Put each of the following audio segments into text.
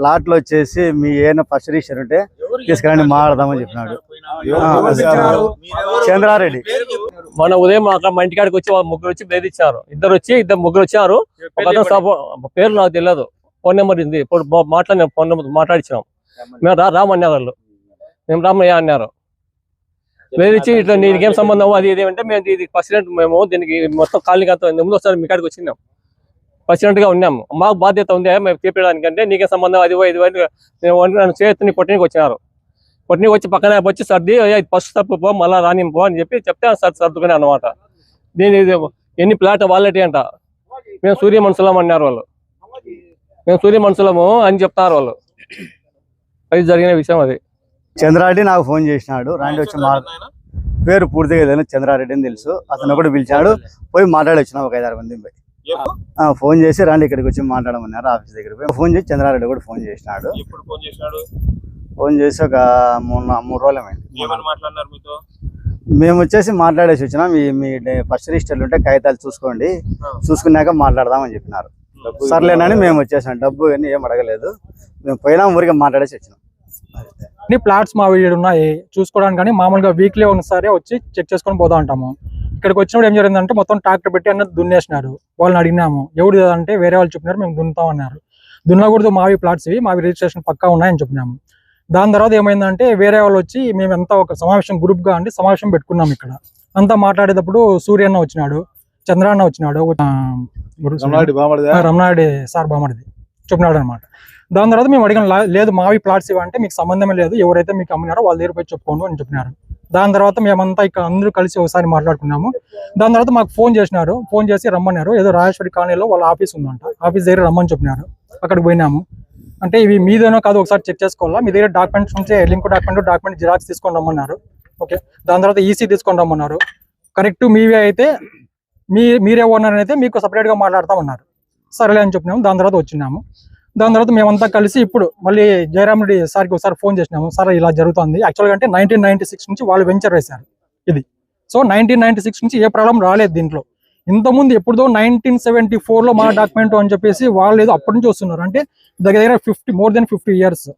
ప్లాట్లు వచ్చేసి మీ ఏమైనా ఫస్ట్ రిజిస్టర్ ఉంటే తీసుకురండి మాట్లాడదామని చెప్పినాడు. చంద్రారెడ్డి. మన ఉదయం అక్కడ మా ఇంటికాడికి వచ్చి వాళ్ళ ముగ్గురు వచ్చి బెదిరి ఇచ్చారు. ఇద్దరు వచ్చి ఇద్దరు ముగ్గురు వచ్చారు. పేరు నాకు తెలియదు. ఫోన్ నెంబర్ ఉంది. ఇప్పుడు మా- మాట్లాడిన ఫోన్ నెంబర్ మాట్లాడించినాం మేము రా రామన్నారు వాళ్ళు మేము రామయ్య అన్నారు. బెదిరించి ఇట్లా దీనికి ఏం సంబంధం? అది ఇది అంటే మేము ఇది ప్రెసిడెంట్ మేము దీనికి మొత్తం కాలనీకి అంతా ముందు ఒకసారి మీ కాడికి వచ్చినాం. గా ఉన్నాము. మాకు బాధ్యత ఉంది. మేము తీర్చడానికి అంటే నీకే సంబంధం అది ఇది అని నన్ను చేతిని కొట్టడానికి వచ్చినారు. కొట్టనికి వచ్చి పక్కన వచ్చి సర్ది ఫస్ట్ తప్పు పో మళ్ళీ రాని పో అని చెప్పి చెప్తే సర్ది సర్దుకునే అనమాట దీని ఎన్ని ప్లాట్ వాళ్ళటి అంట. మేము సూర్య మనుషులం అన్నారు వాళ్ళు. మేము సూర్య మనుషులము అని చెప్తారు వాళ్ళు. అది జరిగిన విషయం అది. చంద్రారెడ్డి నాకు ఫోన్ చేసినాడు. రాండి వచ్చి మా పేరు పూర్తిగా ఏదైనా చంద్రారెడ్డి అని తెలుసు. అతను ఒకటి పిలిచాడు. పోయి మాట్లాడి వచ్చినాం ఒక ఐదారు మంది పోయి. ఫోన్ చేసి రాండి ఇక్కడికి వచ్చి మాట్లాడమన్నారు ఆఫీస్ దగ్గర పోయి. ఫోన్ చేసి చంద్రారెడ్డి కూడా ఫోన్ చేసినాడు. ఎప్పుడు ఫోన్ చేసినాడు? ఫోన్ చేసి ఒక మూడు మూడు రోజులు ఏమని మాట్లాడినారు మీతో? మేము వచ్చేసి మాట్లాడేసి వచ్చినాం. మీ మీ ఫస్ట్ రిజిస్టర్లు ఉంటే కాగితాలు చూసుకోండి. చూసుకున్నాక మాట్లాడదామని చెప్పినారు. సర్లేనని మేము వచ్చేసాం డబ్బు అన్ని ఏం అడగలేదు. మేము పోయినాం ఊరికే మాట్లాడేసి వచ్చినాం. అన్ని ప్లాట్స్ మా వీడు ఉన్నాయి. చూసుకోవడానికి కానీ మామూలుగా వీక్లీ ఒకసారి వచ్చి చెక్ చేసుకొని పోతా ఉంటాము. ఇక్కడికి వచ్చినప్పుడు ఏం జరిగిందంటే మొత్తం ట్రాక్టర్ పెట్టి అన్న దున్నేసినారు. వాళ్ళని అడిగినాము ఎవరు అంటే వేరే వాళ్ళు చెప్పినారు మేము దున్నుతాం అన్నారు. దున్నకూడదు మావి ప్లాట్స్ ఇవి మావి రిజిస్ట్రేషన్ పక్కా ఉన్నాయని చెప్పినాము. దాని తర్వాత ఏమైందంటే వేరే వాళ్ళు వచ్చి మేమంతా ఒక సమావేశం గ్రూప్గా అంటే సమావేశం పెట్టుకున్నాం ఇక్కడ. అంతా మాట్లాడేటప్పుడు సూర్యన్న వచ్చినాడు చంద్రాన్న వచ్చినాడు రమణారెడ్డి సార్ బామడిది చెప్పినాడు అనమాట దాని తర్వాత మేము అడిగాం "లా- లేదు మావి ప్లాట్స్ ఇవ్వంటే మీకు సంబంధమే లేదు ఎవరైతే మీకు అమ్మినారో వాళ్ళ దగ్గర పోయి చెప్పుకోండి అని చెప్పినారు. దాని తర్వాత మేమంతా ఇక్కడ అందరూ కలిసి ఒకసారి మాట్లాడుకున్నాము. దాని తర్వాత మాకు ఫోన్ చేసినారు. ఫోన్ చేసి రమ్మన్నారు. ఏదో రాజేశ్వరి కాలనీలో వాళ్ళ ఆఫీస్ ఉందంట. ఆఫీస్ దగ్గర రమ్మని చెప్పినారు. అక్కడికి పోయినాము. అంటే ఇవి మీదేనో కాదు ఒకసారి చెక్ చేసుకోవాలా? మీ దగ్గర డాక్యుమెంట్స్ ఉంటే లింక్ డాక్యుమెంట్ డాక్యుమెంట్ జిరాక్స్ తీసుకొని రమ్మన్నారు. ఓకే. దాని తర్వాత ఈసీ తీసుకొని రమ్మన్నారు. కరెక్ట్ మీవే అయితే మీ మీరే ఓనర్ అయితే మీకు సపరేట్గా గా మాట్లాడతామన్నారు. సరేలే అని చెప్పినాము. దాని తర్వాత వచ్చినాము. దాని తర్వాత మేమంతా కలిసి ఇప్పుడు మళ్ళీ జయరామ్ రెడ్డి సార్కి ఒకసారి ఫోన్ చేసినాము. సార్ ఇలా జరుగుతుంది. యాక్చువల్గా అంటే నైన్టీన్ నైన్టీ సిక్స్ నుంచి వాళ్ళు వెంచర్ వేశారు. ఇది. సో నైన్టీన్ నైన్టీ సిక్స్ నుంచి ఏ ప్రాబ్లం రాలేదు దీంట్లో. ఇంతకుముందు ఎప్పుడుదో నైన్టీన్ సెవెంటీ లో మా డాక్యుమెంట్ అని చెప్పేసి వాళ్ళు ఏదో అప్పటి నుంచి వస్తున్నారు అంటే దగ్గర దగ్గర fifty more than fifty years.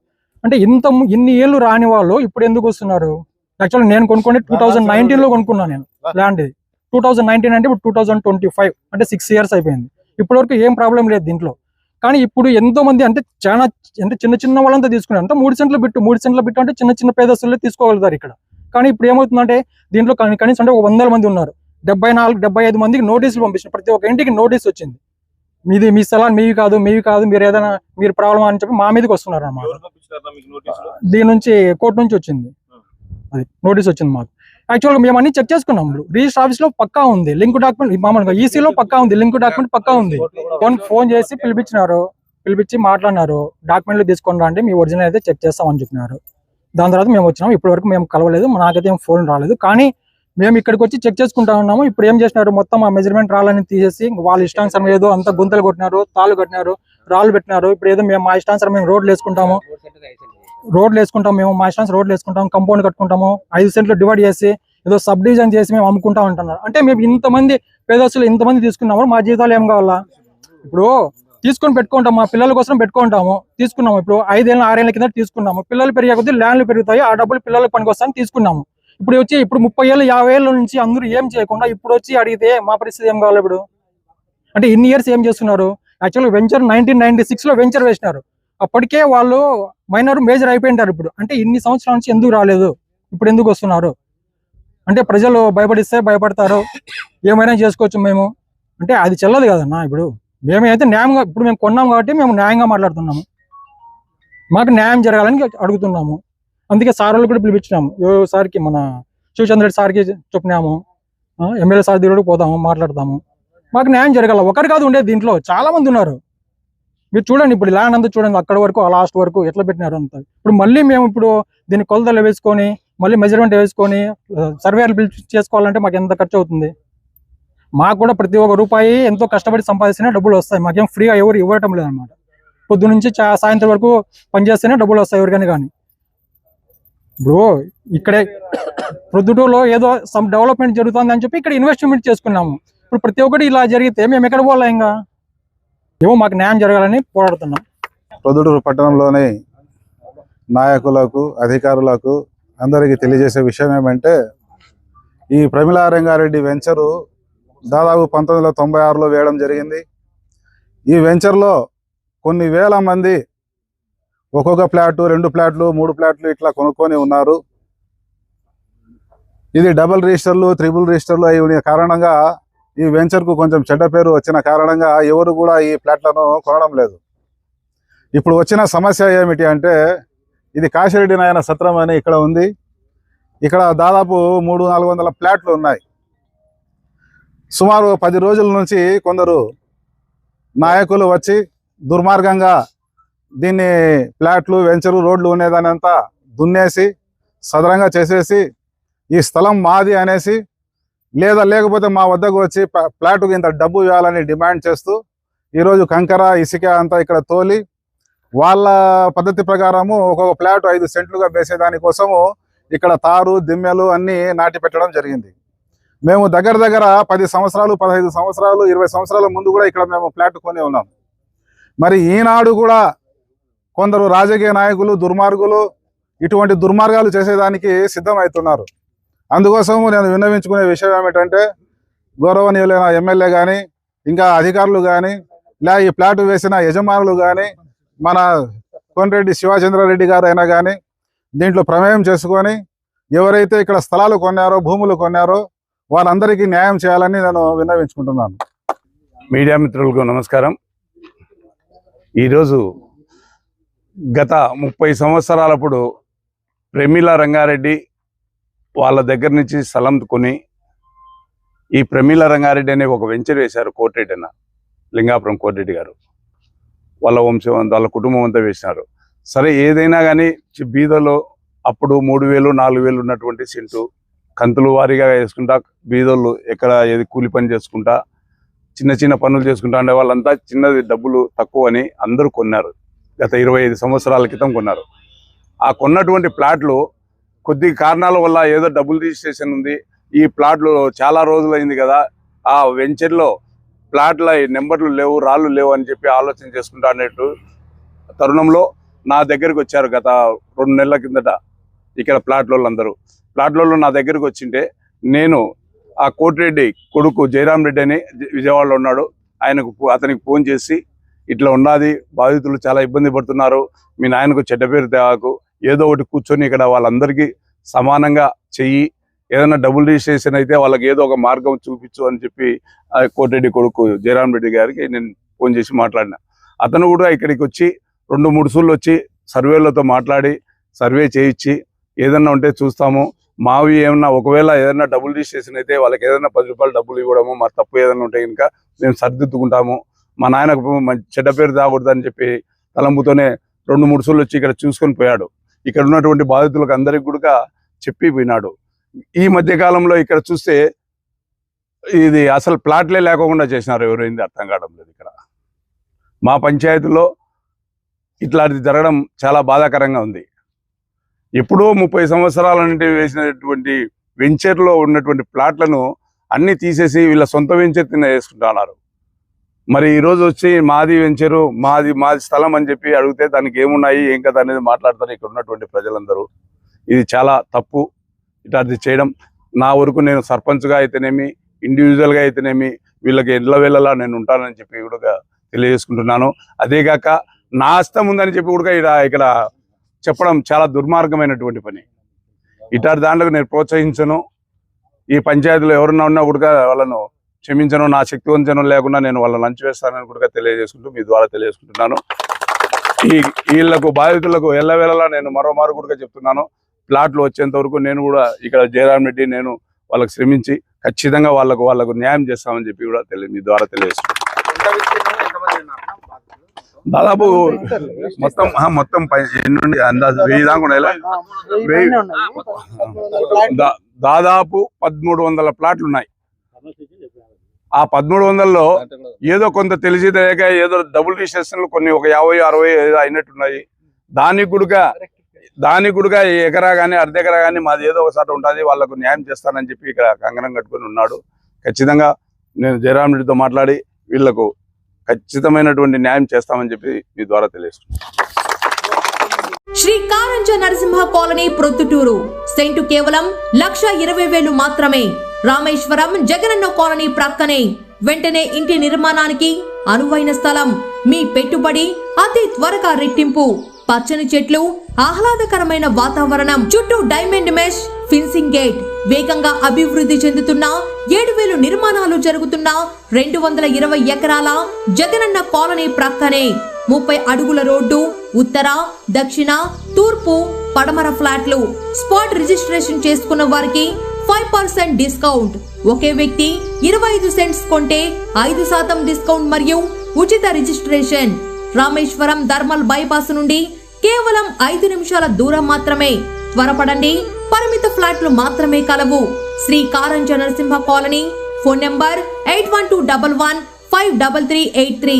అంటే ఇంత ఇన్ని ఏళ్ళు రాని వాళ్ళు ఇప్పుడు ఎందుకు వస్తున్నారు? యాక్చువల్లీ నేను కొనుక్కొని టూ థౌజండ్ నైన్టీన్లో కొనుక్కున్నాను నేను ల్యాండ్. ఇది టూ థౌజండ్ నైన్టీన్ అంటే ఇప్పుడు టూ థౌజండ్ ట్వంటీ ఫైవ్. అంటే సిక్స్ ఇయర్స్ అయిపోయింది. ఇప్పటి వరకు ఏం ప్రాబ్లం లేదు దీంట్లో. కానీ ఇప్పుడు ఎంతో మంది అంటే చాలా అంటే చిన్న చిన్న వాళ్ళంతా తీసుకున్నారు. అంటే మూడు సెంట్లు బిట్టు మూడు సెంట్ల బిట్టు అంటే చిన్న చిన్న పేదస్తులే తీసుకోగలుగుతారు ఇక్కడ. కానీ ఇప్పుడు ఏమవుతుందంటే దీంట్లో కని- కనీసం అంటే ఒక వందల మంది ఉన్నారు. డెబ్బై నాలుగు డెబ్బై ఐదు మందికి నోటీసులు పంపించిన ప్రతి ఒక్క ఇంటికి నోటీస్ వచ్చింది. మీది మీ స్థలాన్ని మీవి కాదు మీవి కాదు మీరు ఏదైనా మీరు ప్రాబ్లం అని చెప్పి మా మీదకి వస్తున్నారు అన్నమాట దీని నుంచి కోర్టు నుంచి వచ్చింది. అది నోటీస్ వచ్చింది మాకు. యాక్చువల్గా మేము అన్ని చెక్ చేసుకున్నాం. రిజిస్టర్ ఆఫీస్లో పక్కా ఉంది. లింక్ డాక్యుమెంట్ మామూలుగా ఈసీ లో పక్కా ఉంది. లింక్ డాక్యుమెంట్ పక్కా ఉంది. ఫోన్ ఫోన్ చేసి పిలిపించినారు. పిలిపించి మాట్లాడినారు. డాక్యుమెంట్లు తీసుకొని రండి. మీ ఒరిజినల్ అయితే చెక్ చేస్తామని చెప్పినారు. దాని తర్వాత మేము వచ్చినాం. ఇప్పటి వరకు మేము కలవలేదు. నాకైతే ఏం ఫోన్ రాలేదు. కానీ మేము ఇక్కడికి వచ్చి చెక్ చేసుకుంటా ఉన్నాము. ఇప్పుడు ఏం చేసినారు? మొత్తం ఆ మెజర్మెంట్ రాళ్ళని తీసేసి వాళ్ళ ఇష్టానుసారం ఏదో అంత గుంతలు కొట్టినారు తాళ్ళు కట్టినారు రాళ్ళు పెట్టినారు. ఇప్పుడు ఏదో మేము మా ఇష్టానుసారం మేము రోడ్లు వేసుకుంటాము. రోడ్లు వేసుకుంటాం మేము మా ఇష్టానికి రోడ్లు వేసుకుంటాం కంపౌండ్ కట్టుకుంటాము ఐదు సెంట్లు డివైడ్ చేసి ఏదో సబ్ డివిజన్ చేసి మేము అమ్ముకుంటాం అంటున్నారు. అంటే మేము ఇంతమంది పేదస్తులు ఇంతమంది తీసుకున్నాము? మా జీతాలు ఏం కావాలా? ఇప్పుడు తీసుకొని పెట్టుకుంటాం మా పిల్లల కోసం పెట్టుకుంటాము తీసుకున్నాము. ఇప్పుడు ఐదేళ్ళ ఆరేళ్ళ కింద తీసుకున్నాము. పిల్లలు పెరిగే కొద్దీ ల్యాండ్లు పెరుగుతాయి ఆ డబ్బులు పిల్లలకు పనికి తీసుకున్నాము. ఇప్పుడు వచ్చి ఇప్పుడు ముప్పై ఏళ్ళు యాభై ఏళ్ళ నుంచి అందరూ ఏం చేయకుండా ఇప్పుడు వచ్చి అడిగితే మా పరిస్థితి ఏం కావాలి ఇప్పుడు? అంటే ఇన్ని ఇయర్స్ ఏం చేస్తున్నారు? యాక్చువల్గా వెంచర్ నైన్టీన్ నైన్టీ సిక్స్లో వెంచర్ వేసినారు. అప్పటికే వాళ్ళు మైనర్ మేజర్ అయిపోయింటారు ఇప్పుడు. అంటే ఇన్ని సంవత్సరాల నుంచి ఎందుకు రాలేదు? ఇప్పుడు ఎందుకు వస్తున్నారు? అంటే ప్రజలు భయపడిస్తే భయపడతారు. ఏమైనా చేసుకోవచ్చు మేము. అంటే అది చెల్లదు కదన్నా ఇప్పుడు. మేమైతే న్యాయంగా ఇప్పుడు మేము కొన్నాం కాబట్టి మేము న్యాయంగా మాట్లాడుతున్నాము. మాకు న్యాయం జరగాలని అడుగుతున్నాము. అందుకే సార్ వాళ్ళు కూడా పిలిపించినాము. ఏ సార్కి మన శివచంద్ర రెడ్డి సార్కి చెప్పినాము. ఎమ్మెల్యే సార్ దగ్గర పోదాము పోతాము మాట్లాడతాము. మాకు న్యాయం జరగాల. ఒకరు కాదు ఉండేది దీంట్లో. చాలా మంది ఉన్నారు. మీరు చూడండి ఇప్పుడు ల్యాండ్ అంతా చూడండి అక్కడ వరకు ఆ లాస్ట్ వరకు ఎట్లా పెట్టినారు అంత. ఇప్పుడు మళ్ళీ మేము ఇప్పుడు దీన్ని కొలతలు వేసుకొని మళ్ళీ మెజర్మెంట్ వేసుకొని సర్వేలు పిలిచి చేసుకోవాలంటే మాకు ఎంత ఖర్చు అవుతుంది? మాకు కూడా ప్రతి ఒక్క రూపాయి ఎంతో కష్టపడి సంపాదిస్తేనే డబ్బులు వస్తాయి. మాకేం ఫ్రీగా ఎవరు ఇవ్వటం లేదనమాట పొద్దు నుంచి సాయంత్రం వరకు పనిచేస్తేనే డబ్బులు వస్తాయి ఎవరికైనా కానీ. బ్రో ఇక్కడే ప్రొద్దుటూరులో ఏదో సమ్ డెవలప్మెంట్ జరుగుతుంది అని చెప్పి ఇక్కడ ఇన్వెస్ట్మెంట్ చేసుకున్నాము. ఇప్పుడు ప్రతి ఒక్కటి ఇలా జరిగితే మేము ఎక్కడ పోలే ఇంకా? ఏమో మాకు న్యాయం జరగాలని పోరాడుతున్నాం. పొదుటూరు పట్టణంలోని నాయకులకు అధికారులకు అందరికీ తెలియజేసే విషయం ఏమంటే ఈ ప్రమిళా రంగారెడ్డి వెంచరు దాదాపు పంతొమ్మిది వందల తొంభై ఆరులో వేయడం జరిగింది. ఈ వెంచర్లో కొన్ని వేల మంది ఒక్కొక్క ప్లాటు రెండు ప్లాట్లు మూడు ప్లాట్లు ఇట్లా కొనుక్కొని ఉన్నారు. ఇది డబుల్ రిజిస్టర్లు త్రిబుల్ రిజిస్టర్లు అయి కారణంగా ఈ వెంచర్కు కొంచెం చెడ్డ పేరు వచ్చిన కారణంగా ఎవరు కూడా ఈ ఫ్లాట్లను కొనడం లేదు. ఇప్పుడు వచ్చిన సమస్య ఏమిటి అంటే ఇది కాశిరెడ్డి నాయన సత్రం అని ఇక్కడ ఉంది. ఇక్కడ దాదాపు మూడు నాలుగు వందల ప్లాట్లు ఉన్నాయి. సుమారు పది రోజుల నుంచి కొందరు నాయకులు వచ్చి దుర్మార్గంగా దీన్ని ప్లాట్లు వెంచరు రోడ్లు ఉండేదాని అంతా దున్నేసి సదరంగా చేసేసి ఈ స్థలం మాది అనేసి లేదా లేకపోతే మా వద్దకు వచ్చి ప్లా- ఇంత డబ్బు ఇవ్వాలని డిమాండ్ చేస్తూ ఈరోజు కంకర ఇసుక అంతా ఇక్కడ తోలి వాళ్ళ పద్ధతి ప్రకారము ఒక్కొక్క ప్లాట్ ఐదు సెంట్లుగా వేసే కోసము ఇక్కడ తారు దిమ్మెలు అన్ని నాటి పెట్టడం జరిగింది. మేము దగ్గర దగ్గర పది సంవత్సరాలు పదహైదు సంవత్సరాలు ఇరవై సంవత్సరాల ముందు కూడా ఇక్కడ మేము ప్లాట్ కొని ఉన్నాం. మరి ఈనాడు కూడా కొందరు రాజకీయ నాయకులు దుర్మార్గులు ఇటువంటి దుర్మార్గాలు చేసేదానికి సిద్ధమవుతున్నారు అందుకోసం నేను విన్నవించుకునే విషయం ఏమిటంటే గౌరవనీయులైన ఎమ్మెల్యే కానీ ఇంకా అధికారులు కానీ లే ఈ ప్లాట్ వేసిన యజమానులు కానీ మన కోనరెడ్డి శివాచంద్రారెడ్డి గారు అయినా కానీ దీంట్లో ప్రమేయం చేసుకొని ఎవరైతే ఇక్కడ స్థలాలు కొన్నారో భూములు కొన్నారో వాళ్ళందరికీ న్యాయం చేయాలని నేను విన్నవించుకుంటున్నాను. మీడియా మిత్రులకు నమస్కారం. ఈరోజు గత ముప్పై సంవత్సరాలప్పుడు ప్రమీల రంగారెడ్డి వాళ్ళ దగ్గర నుంచి స్థలం కొని ఈ ప్రమీల రంగారెడ్డి అనే ఒక వెంచర్ వేశారు కోటిరెడ్డిన లింగాపురం కోటిరెడ్డి గారు. వాళ్ళ వంశం వాళ్ళ కుటుంబం అంతా వేసినారు. సరే ఏదైనా కానీ బీదలో అప్పుడు మూడు వేలు నాలుగు వేలు ఉన్నటువంటి సెంటు కంతులు వారీగా వేసుకుంటా బీదోళ్ళు ఎక్కడ ఏది కూలి పని చేసుకుంటా చిన్న చిన్న పనులు చేసుకుంటా ఉండే వాళ్ళంతా చిన్నది డబ్బులు తక్కువ అని అందరూ కొన్నారు. గత ఇరవై ఐదు సంవత్సరాల క్రితం కొన్నారు. ఆ కొన్నటువంటి ప్లాట్లు కొద్ది కారణాల వల్ల ఏదో డబుల్ రిజిస్ట్రేషన్ ఉంది. ఈ ప్లాట్లు చాలా రోజులైంది కదా. ఆ వెంచర్లో ప్లాట్ల నెంబర్లు లేవు రాళ్ళు లేవు అని చెప్పి ఆలోచన చేసుకుంటా అనేట్టు తరుణంలో నా దగ్గరికి వచ్చారు గత రెండు నెలల కిందట ఇక్కడ ప్లాట్లో అందరూ ప్లాట్లలో నా దగ్గరికి వచ్చింటే నేను ఆ కోటిరెడ్డి కొడుకు జయరాం రెడ్డి అని విజయవాడలో ఉన్నాడు. ఆయనకు అతనికి ఫోన్ చేసి ఇట్లా ఉన్నది బాధితులు చాలా ఇబ్బంది పడుతున్నారు. మీ నాయనకు చెడ్డ పేరు తేవాకు ఏదో ఒకటి కూర్చొని ఇక్కడ వాళ్ళందరికీ సమానంగా చెయ్యి ఏదైనా డబుల్ రిజిస్ట్రేషన్ అయితే వాళ్ళకి ఏదో ఒక మార్గం చూపించు అని చెప్పి కోటిరెడ్డి కొడుకు జయరామ్ రెడ్డి గారికి నేను ఫోన్ చేసి మాట్లాడినా. అతను కూడా ఇక్కడికి వచ్చి రెండు మూడు సూళ్ళు వచ్చి సర్వేలతో మాట్లాడి సర్వే చేయించి ఏదన్నా ఉంటే చూస్తాము. మావి ఏమన్నా ఒకవేళ ఏదైనా డబుల్ రిజిస్ట్రేషన్ అయితే వాళ్ళకి ఏదైనా పది రూపాయలు డబ్బులు ఇవ్వడము మా తప్పు ఏదైనా ఉంటే కనుక మేము సర్దిద్దుకుంటాము. మా నాయనకు చెడ్డ పేరు తాగకూడదని అని చెప్పి తలంపుతోనే రెండు మూడు సూళ్ళు వచ్చి ఇక్కడ చూసుకొని పోయాడు. ఇక్కడ ఉన్నటువంటి బాధితులకు అందరికి కూడా చెప్పి పోయినాడు ఈ మధ్య కాలంలో ఇక్కడ చూస్తే ఇది అసలు ప్లాట్లే లేకుండా చేసినారు ఎవరైంది అర్థం కావడం లేదు ఇక్కడ. మా పంచాయతీలో ఇట్లాంటిది జరగడం చాలా బాధాకరంగా ఉంది. ఎప్పుడో ముప్పై సంవత్సరాల నుండి వేసినటువంటి వెంచర్లో ఉన్నటువంటి ప్లాట్లను అన్ని తీసేసి వీళ్ళ సొంత వెంచర్ తిన్న వేసుకుంటున్నారు మరి ఈ రోజు వచ్చి మాది వెంచరు మాది మాది స్థలం అని చెప్పి అడిగితే దానికి ఏమున్నాయి ఏం కదా అనేది మాట్లాడతారు ఇక్కడ ఉన్నటువంటి ప్రజలందరూ. ఇది చాలా తప్పు. ఇట్లాంటిది చేయడం నా వరకు నేను సర్పంచ్గా అయితేనేమి ఇండివిజువల్గా అయితేనేమి వీళ్ళకి ఎడ్ల వేళలా నేను ఉంటానని చెప్పి కూడా తెలియజేసుకుంటున్నాను. అదేగాక నా హస్తం ఉందని చెప్పి కూడా ఇక్కడ ఇక్కడ చెప్పడం చాలా దుర్మార్గమైనటువంటి పని. ఇటారి దాంట్లో నేను ప్రోత్సహించను. ఈ పంచాయతీలో ఎవరన్నా ఉన్నా కూడా వాళ్ళను క్షమించను నా శక్తి వంచనం లేకుండా నేను వాళ్ళని లంచ్ వేస్తానని కూడా తెలియజేసుకుంటూ మీ ద్వారా తెలియజేసుకుంటున్నాను. ఈ వీళ్ళకు బాధితులకు ఎల్లవేళలా నేను మరో మారు కూడా చెప్తున్నాను. ప్లాట్లు వచ్చేంత వరకు నేను కూడా ఇక్కడ జయరాం రెడ్డి నేను వాళ్ళకి శ్రమించి ఖచ్చితంగా వాళ్ళకు వాళ్ళకు న్యాయం చేస్తామని చెప్పి కూడా తెలియ మీ ద్వారా తెలియజేసుకుంటాను దాదాపు మొత్తం మొత్తం పై- ఎన్నుండి అందాజు వెయ్యి దాకా దాదాపు పదమూడు వందల ప్లాట్లు ఉన్నాయి. ఆ పదమూడు వందల్లో ఏదో కొంత తెలిసి తెలియక ఏదో డబుల్ రిజిస్ట్రేషన్లు కొన్ని ఒక యాభై అరవై ఏదో అయినట్టున్నాయి. దానికి కూడా దానికి కూడా ఎకరా కానీ అర్ధ ఎకరా కానీ మాది ఏదో ఒకసారి ఉంటుంది వాళ్ళకు న్యాయం చేస్తానని చెప్పి ఇక్కడ కంగనం కట్టుకొని ఉన్నాడు. ఖచ్చితంగా నేను జయరాం రెడ్డితో మాట్లాడి వీళ్ళకు ఖచ్చితమైనటువంటి న్యాయం చేస్తామని చెప్పి మీ ద్వారా తెలియజేస్తున్నాం శ్రీ కారంజ నరసింహ కాలనీ ప్రొద్దుటూరు. సెంటు కేవలం లక్ష ఇరవై వేలు మాత్రమే. రామేశ్వరం జగనన్న కాలనీ ప్రక్కనే. వెంటనే ఇంటి నిర్మాణానికి అనువైన స్థలం మీ పెట్టుబడి అతి త్వరగా రెట్టింపు. పచ్చని చెట్లు ఆహ్లాదకరమైన వాతావరణం చుట్టూ డైమండ్ మెష్ ఫిన్సింగ్ గేట్. వేగంగా అభివృద్ధి చెందుతున్న ఏడు వేలు నిర్మాణాలు జరుగుతున్న రెండు వందల ఇరవై ఎకరాల జగనన్న కాలనీ ప్రక్కనే. ముప్పై అడుగుల రోడ్డు ఉత్తర దక్షిణ తూర్పు పడమర ఫ్లాట్లు స్పాట్ రిజిస్ట్రేషన్ చేసుకున్న వారికి ఫైవ్ పర్సెంట్ డిస్కౌంట్. ఒకే వ్యక్తి ఇరవై ఐదు సెంట్స్ కొంటే ఐదు శాతం డిస్కౌంట్ మరియు ఉచిత రిజిస్ట్రేషన్. రామేశ్వరం ధర్మల్ బైపాస్ నుండి కేవలం ఐదు నిమిషాల దూరం మాత్రమే. త్వరపడండి పరిమిత ఫ్లాట్లు మాత్రమే కలవు. Sri Karanja Narasimha colony phone number eight one two double one five double three eight three.